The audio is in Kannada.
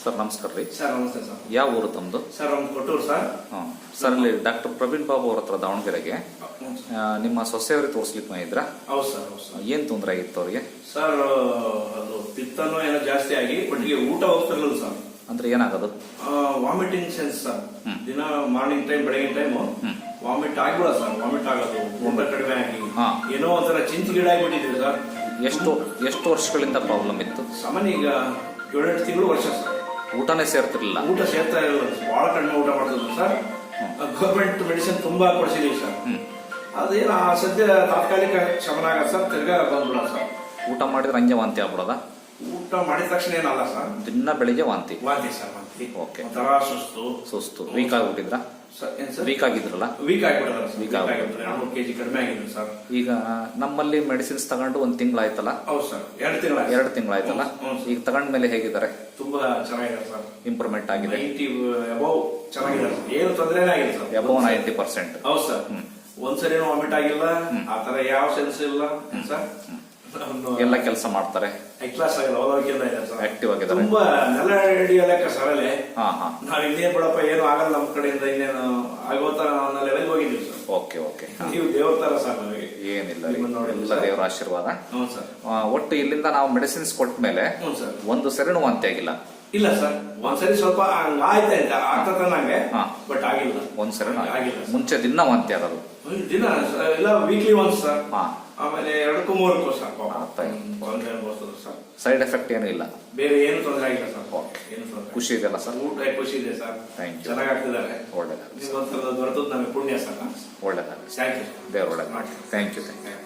ಸರ್ ನಮಸ್ಕಾರ ರೀ. ಸರ್ ನಮಸ್ತೆ ಸರ್. ಯಾವ ಊರು ತಮ್ಮದು ಸರ್ ಒಂದು ಕೊಟ್ಟೂರು ಸರ್. ಹಾಂ ಸರ್ ಇಲ್ಲಿ ಡಾಕ್ಟರ್ ಪ್ರವೀಣ್ ಬಾಬು ಅವ್ರ ಹತ್ರ ದಾವಣಗೆರೆಗೆ. ಆ, ನಿಮ್ಮ ಸೊಸೆಯವ್ರಿಗೆ ತೋರಿಸ್ಲಿಕ್ಕೆ ಇದ್ರ ಹೌದು ಸರ್ ಹೌದು ಸರ್. ಏನು ತೊಂದರೆ ಆಗಿತ್ತು ಅವ್ರಿಗೆ? ಸರ್ ಅದು ಪಿತ್ತನೋ ಏನೋ ಜಾಸ್ತಿ ಆಗಿ ಒಟ್ಟಿಗೆ ಊಟ ಹೋಗ್ತಿರ್ಲಿಲ್ಲ ಸರ್. ಅಂದ್ರೆ ಏನಾಗೋದು? Vomiting sense sir. ಹ್ಮ್. ದಿನ ಮಾರ್ನಿಂಗ್ ಟೈಮ್ ಬೆಳಗಿನ ಟೈಮ್ ಹ್ಮ್. ವಾಮಿಟ್ ಆಗ್ಬಿಡ ಸರ್ ವಾಮಿಟ್ ಆಗೋದು ಊಟ ಕಡಿಮೆ ಆಗಿ ಹಾ. ಏನೋ ಒಂಥರ ಚಿಂತೆ ಗಿಡ ಆಗಿಬಿಟ್ಟಿದೆ ಸರ್. ಎಷ್ಟು ಎಷ್ಟು ವರ್ಷಗಳಿಂದ ಪ್ರಾಬ್ಲಮ್ ಇತ್ತು? ಸಾಮಾನ್ಯ ಈಗ ಏಳೆಂಟು ತಿಂಗಳು ವರ್ಷ ಸರ್. ಊಟನೇ ಸೇರ್ತಿರ್ಲಿಲ್ಲ. ಊಟ ಸೇರ್ತಾ ಇರಲಿಲ್ಲ ಬಹಳ ಕಡಿಮೆ ಊಟ ಮಾಡಿದ್ರು ಸರ್. ಗೌರ್ಮೆಂಟ್ ಮೆಡಿಸಿನ್ ತುಂಬಾ ಕೊಡಿಸಿದೀವಿ ಸರ್. ಅದೇನು ಆ ಸದ್ಯ ತಾತ್ಕಾಲಿಕ ಶಮನ ಆಗ ಸರ್. ತಿರ್ಗಾ ಬಂದ್ಬಿಡ ಸರ್. ಊಟ ಮಾಡಿದ್ರೆ ಹಂಗೆ ವಾಂತಿ ಆಗ್ಬಿಡೋದ? ಊಟ ಮಾಡಿದ ತಕ್ಷಣ ಏನಲ್ಲ ಸರ್? ದಿನ ಬೆಳಿಗ್ಗೆ ವಾಂತಿ. ವಾಂತಿ ಸರ್ ವಾಂತಿ. ಓಕೆ. ಒಂಥರ ಸುಸ್ತು. ಸುಸ್ತು. ವೀಕ್ ಆಗ್ಬಿಟ್ಟಿದ್ರ? ವೀಕ್ ಆಗಿದ್ರಲ್ಲ? ವೀಕ್ ಆಗಿಬಿಡಲ್ಲ ಸರ್. ವೀಕ್. ಆಗಿಬಿಟ್ರೆ ಎರಡು ಕೆಜಿ ಕಡಿಮೆ ಆಗಿದ್ರು ಸರ್. ಈಗ ನಮ್ಮಲ್ಲಿ ಮೆಡಿಸಿನ್ಸ್ ತಗೊಂಡು ಒಂದ್ ತಿಂಗಳಾಯ್ತಲ್ಲ? ಹೌದು ಸರ್. ಎರಡು ತಿಂಗಳ ಎರಡು ತಿಂಗಳಾಯ್ತಲ್ಲ. ಈಗ ತಗೊಂಡ್ಮೇಲೆ ಹೇಗಿದ್ದಾರೆ? ತುಂಬಾ ಚೆನ್ನಾಗಿದೆ ಸರ್. ಇಂಪ್ರೂವ್ಮೆಂಟ್ ಆಗಿದೆ. ನೈಂಟಿ ಅಬೌವ್ ಚೆನ್ನಾಗಿದೆ ಏನು ತೊಂದರೆ ಆಗಿಲ್ಲ ಸರ್. ಎಬೋ ನೈಂಟಿ ಪರ್ಸೆಂಟ್ ಹೌದು ಸರ್. ಒಂದ್ಸರಿ ವಾಮಿಟ್ ಆಗಿಲ್ಲ. ಆ ತರ ಯಾವ ಸೆನ್ಸ್ ಇಲ್ಲ. ಸರ್. ಎಲ್ಲ ಕೆಲಸ ಮಾಡ್ತಾರೆ. ಹೈ ಕ್ಲಾಸ್ ಆಗಿಲ್ಲ ಓದೋಕ್ಕಿಂತ ಇದೆ ಸರ್. ಆಕ್ಟಿವ್ ಆಗಿದ್ದಾರೆ. ತುಂಬಾ ನೆಲ ಹಿಡಿಯೋ ಲೆಕ್ಕ ಸರ್ ಅಲ್ಲಿ. ಹಾ ಹಾ. ನಾವ್ ಇನ್ನೇನ್ ಬಿಡಪ್ಪ ಏನು ಆಗಲ್ಲ ನಮ್ಮ ಕಡೆಯಿಂದ ಇನ್ನೇನು ಆಗೋತ ನಾವು ಲೆವೆಲ್ ಹೋಗಿದ್ದೀವಿ ಸರ್. Okay okay. ನೀವು ದೇವ್ರ ತರ ಸರ್ ನಮಗೆ. ಏನಿಲ್ಲ ಎಲ್ಲ ಸರ್. ದೇವರ ಆಶೀರ್ವಾದ. ಹ್ಞೂ ಸರ್. ಒಟ್ಟು ಇಲ್ಲಿಂದ ನಾವು ಮೆಡಿಸಿನ್ಸ್ ಕೊಟ್ಟ ಮೇಲೆ ಸರ್. ಒಂದು ಸರಿನೂ ವಾಂತಿ ಆಗಿಲ್ಲ. ಇಲ್ಲ ಸರ್ ಒಂದ್ಸರಿ ಸ್ವಲ್ಪ ಹಂಗ ಆಯ್ತಾ ಇದ್ದ ಆಗ್ತದ ನಂಗೆ. ಬಟ್ ಆಗಿಲ್ಲ. ಒಂದ್ಸರಿ ಆಗಿಲ್ಲ. ಮುಂಚೆ ದಿನ ವಾಂತಿ ಆಗೋದು ದಿನ ಇಲ್ಲ ವೀಕ್ಲಿ ಒನ್ಸ್ ಸರ್. ಆಮೇಲೆ ಎರಡಕ್ಕೂ ಮೂರಕ್ಕೂ ಸರ್ ತೊಂದ್ರೆ ಸರ್. ಸೈಡ್ ಎಫೆಕ್ಟ್ ಏನೂ ಇಲ್ಲ. ಬೇರೆ ಏನು ತೊಂದರೆ ಆಗಿಲ್ಲ ಸರ್. ಏನು ತೊಂದರೆ ಖುಷಿ ಇದೆಯಲ್ಲ ಸರ್? ಊಟ ಖುಷಿ ಇದೆ ಸರ್. ಥ್ಯಾಂಕ್ ಯು ಚೆನ್ನಾಗಿ ಆಗ್ತಿದ್ದಾರೆ ನಿಮ್ಗೊಂಥರ ದೊರೆತದ್ದು ನಮಗೆ ಪುಣ್ಯ ಸರ್. ಒಳ್ಳೇದಾಗಲಿ ಥ್ಯಾಂಕ್ ಯು ದೇವ್ರ ಒಳ್ಳೆಯದು ಮಾಡಿ ಥ್ಯಾಂಕ್ ಯು ಥ್ಯಾಂಕ್ ಯು